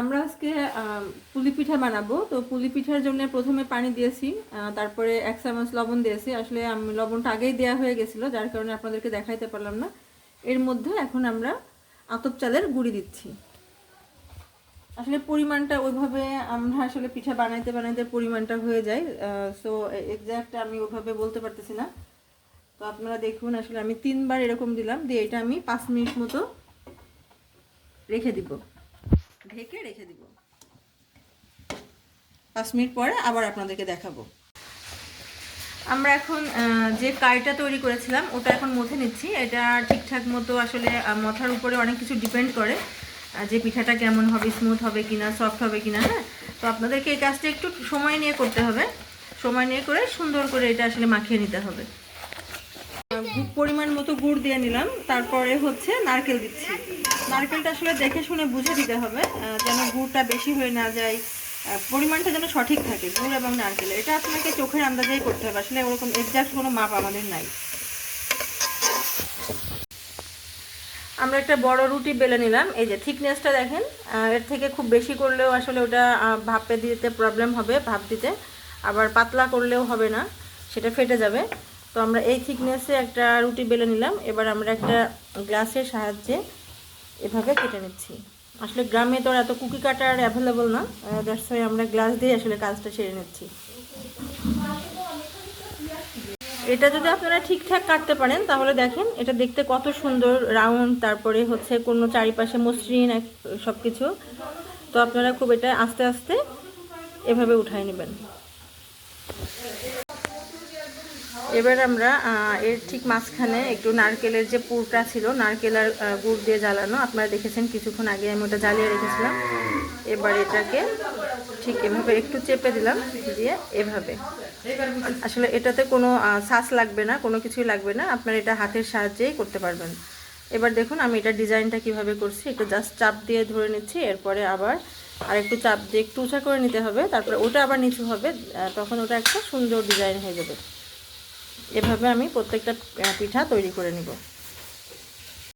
আমরা আজকে পুলি পিঠা বানাবো। তো পুলি পিঠার জন্য প্রথমে পানি দিয়েছি তারপরে এক চামচ লবণ দিয়েছি। আসলে আমি লবণটা আগেই দেওয়া হয়ে গেছিল, যার কারণে আপনাদেরকে দেখাইতে পারলাম না। এর মধ্যে এখন আমরা আতপ চালের গুঁড়ি দিচ্ছি। আসলে পরিমাণটা ওইভাবে আমরা আসলে পিঠা বানাইতে বানাইতে পরিমাণটা হয়ে যায় সো এক্স্যাক্ট আমি ওইভাবে বলতে পারতেছি না। তো আপনারা দেখুন, আসলে আমি তিনবার এরকম দিলাম, দিয়ে এটা আমি পাঁচ মিনিট মতো রেখে দিব। ঢেকে রেখে দিব। পাঁচ মিনিট পরে আবার আপনাদেরকে দেখাবো। আমরা এখন যে কারিটা তৈরি করেছিলাম, ওটা এখন মথে নিচ্ছি। এটা ঠিকঠাক মতো আসলে মথার উপরে অনেক কিছু ডিপেন্ড করে যে পিঠাটা কেমন হবে, স্মুথ হবে কিনা, সফট হবে কিনা হ্যাঁ? তো আপনাদেরকে এই কাজটা একটু সময় নিয়ে করতে হবে। সময় নিয়ে করে সুন্দর করে এটা আসলে মাখিয়ে নিতে হবে। পরিমাণ মতো গুড় দিয়ে নিলাম। তারপরে হচ্ছে নারকেল দিচ্ছি। নারকেলটা আসলে দেখে শুনে বুঝে দিতে হবে যেন গুড়টা বেশি হয়ে না যায় পরিমাণটা যেন সঠিক থাকে, গুড় এবং নারকেল। এটা আপনাকে চোখের আন্দাজেই করতে হবে, আসলে ওরকম এক্সাক্ট কোনো মাপ আমাদের নাই। আমরা একটা বড় রুটি বেলে নিলাম। এই যে থিকনেসটা দেখেন এর থেকে খুব বেশি করলেও আসলে ওটা ভাপে দিতে প্রবলেম হবে, ভাপ দিতে। আবার পাতলা করলেও হবে না, সেটা ফেটে যাবে। তো আমরা এই থিকনেসে একটা রুটি বেলে নিলাম। এবার আমরা একটা গ্লাসের সাহায্যে এভাবে কেটে নিচ্ছি। আসলে গ্রামে তো এত কুকি কাটার অ্যাভেলেবল না দ্যাটস আমরা গ্লাস দিয়ে আসলে কাজটা সেরে নিচ্ছি। এটা যদি আপনারা ঠিকঠাক কাটতে পারেন, তাহলে দেখেন এটা দেখতে কত সুন্দর রাউন্ড তারপরে হচ্ছে কোনো চারিপাশে মসৃণ এক সব কিছু তো আপনারা খুব এটা আস্তে আস্তে এভাবে উঠাই নেবেন। এবার আমরা এর ঠিক মাঝখানে একটু নারকেলের যে পুরটা ছিল, নারকেল আর গুড় দিয়ে জ্বালানো। আপনারা দেখেছেন কিছুক্ষণ আগে আমি ওটা জ্বালিয়ে রেখেছিলাম। এবার এটাকে ঠিক এভাবে একটু চেপে দিলাম দিয়ে এভাবে। আসলে এটাতে কোনো সাস লাগবে না, কোনো কিছুই লাগবে না। আপনারা এটা হাতের সাহায্যেই করতে পারবেন। এবার দেখুন, আমি এটা ডিজাইনটা কীভাবে করছি। একটু জাস্ট চাপ দিয়ে ধরে নিচ্ছি, এরপরে আবার আর একটু চাপ দিয়ে একটু উঁচা করে নিতে হবে। তারপরে ওটা আবার নিচু হবে তখন ওটা একটা সুন্দর ডিজাইন হয়ে যাবে। এভাবে আমি প্রত্যেকটা পিঠা তৈরি করে নিব।